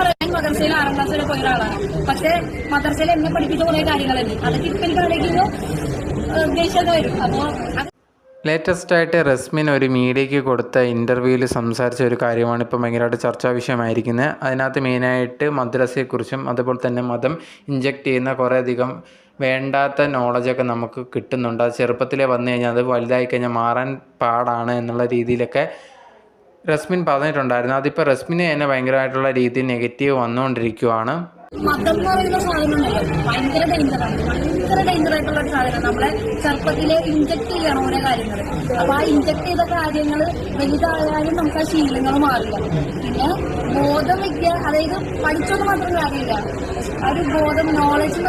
പറയാം ഞാൻ മദർസയിൽ ആറാം ക്ലാസ് വരെ പോയ ഒരാളാണ്. പക്ഷെ മദർസയിൽ എന്നെ പഠിപ്പിച്ച കുറെ കാര്യങ്ങളല്ലേ അതൊക്കെ ഇപ്പൊ എനിക്ക് വരും. അപ്പോ ലേറ്റസ്റ്റ് ആയിട്ട് റസ്മിൻ ഒരു മീഡിയയ്ക്ക് കൊടുത്ത ഇന്റർവ്യൂവിൽ സംസാരിച്ച ഒരു കാര്യമാണ് ഇപ്പോൾ ഭയങ്കരമായിട്ട് ചർച്ചാ വിഷയമായിരിക്കുന്നത് അതിനകത്ത് മെയിനായിട്ട് മദ്രസയെക്കുറിച്ചും അതുപോലെ തന്നെ മതം ഇഞ്ചെക്ട് ചെയ്യുന്ന കുറേയധികം വേണ്ടാത്ത നോളജൊക്കെ നമുക്ക് കിട്ടുന്നുണ്ട്. അത് ചെറുപ്പത്തിലേ വന്നു കഴിഞ്ഞാൽ അത് വലുതായി കഴിഞ്ഞാൽ മാറാൻ പാടാണ് എന്നുള്ള രീതിയിലൊക്കെ റസ്മിൻ പറഞ്ഞിട്ടുണ്ടായിരുന്നു. അതിപ്പോൾ റസ്മിന് തന്നെ ഭയങ്കരമായിട്ടുള്ള രീതിയിൽ നെഗറ്റീവ് വന്നുകൊണ്ടിരിക്കുവാണ്. മതം ഭയങ്കര ആയിട്ടുള്ള സാധനം ഓരോ ആ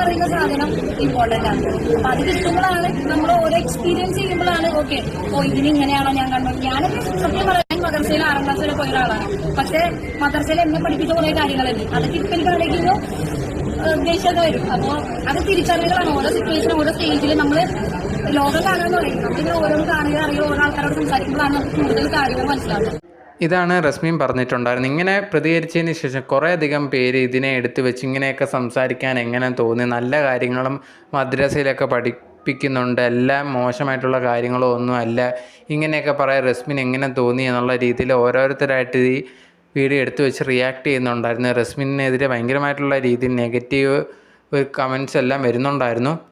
ചെയ്ത നമുക്ക് സാധനം ആണ്. നമ്മൾ എക്സ്പീരിയൻസ് ഓ ഇങ്ങനെയാണോ ഞാൻ കണ്ടത്? ഞാനൊക്കെ സത്യം പറയാൻ ഞാൻ ആറാം ക്ലാസ് പോയ ഒരാളാണ് പക്ഷേ മദർസയിൽ എന്നെ പഠിപ്പിച്ച കുറെ കാര്യങ്ങളല്ലേ അതൊക്കെ ഇപ്പൊ എനിക്ക് ആലോചിക്കുമ്പോൾ ദേഷ്യമൊക്കെ വരും. അപ്പോ അത് തിരിച്ചറിവുകളാണ് ഓരോ സിറ്റുവേഷൻ ഓരോ സ്റ്റേജിൽ നമ്മൾ ലോകം കാണാന്ന് പറയും നമ്മളിങ്ങനെ ഓരോന്ന് കാണുക അറിയുക ഓരോ ആൾക്കാരോട് സംസാരിക്കുമ്പോഴാണ് കൂടുതൽ കാര്യങ്ങൾ മനസ്സിലാവുന്നത്. ഇതാണ് റസ്മിയും പറഞ്ഞിട്ടുണ്ടായിരുന്നത്. ഇങ്ങനെ പ്രതികരിച്ചതിന് ശേഷം കുറേയധികം പേര് ഇതിനെ എടുത്തു വെച്ച് ഇങ്ങനെയൊക്കെ സംസാരിക്കാൻ എങ്ങനെ തോന്നി? നല്ല കാര്യങ്ങളും മദ്രസയിലൊക്കെ പഠിപ്പിക്കുന്നുണ്ട്. എല്ലാം മോശമായിട്ടുള്ള കാര്യങ്ങളോ ഒന്നും അല്ല. ഇങ്ങനെയൊക്കെ പറയാൻ റസ്മിൻ എങ്ങനെ തോന്നി എന്നുള്ള രീതിയിൽ ഓരോരുത്തരായിട്ട് ഈ വീഡിയോ എടുത്തു വെച്ച് റിയാക്ട് ചെയ്യുന്നുണ്ടായിരുന്നു. റസ്മിനെതിരെ ഭയങ്കരമായിട്ടുള്ള രീതിയിൽ നെഗറ്റീവ് ഒരു കമൻസ് എല്ലാം വരുന്നുണ്ടായിരുന്നു.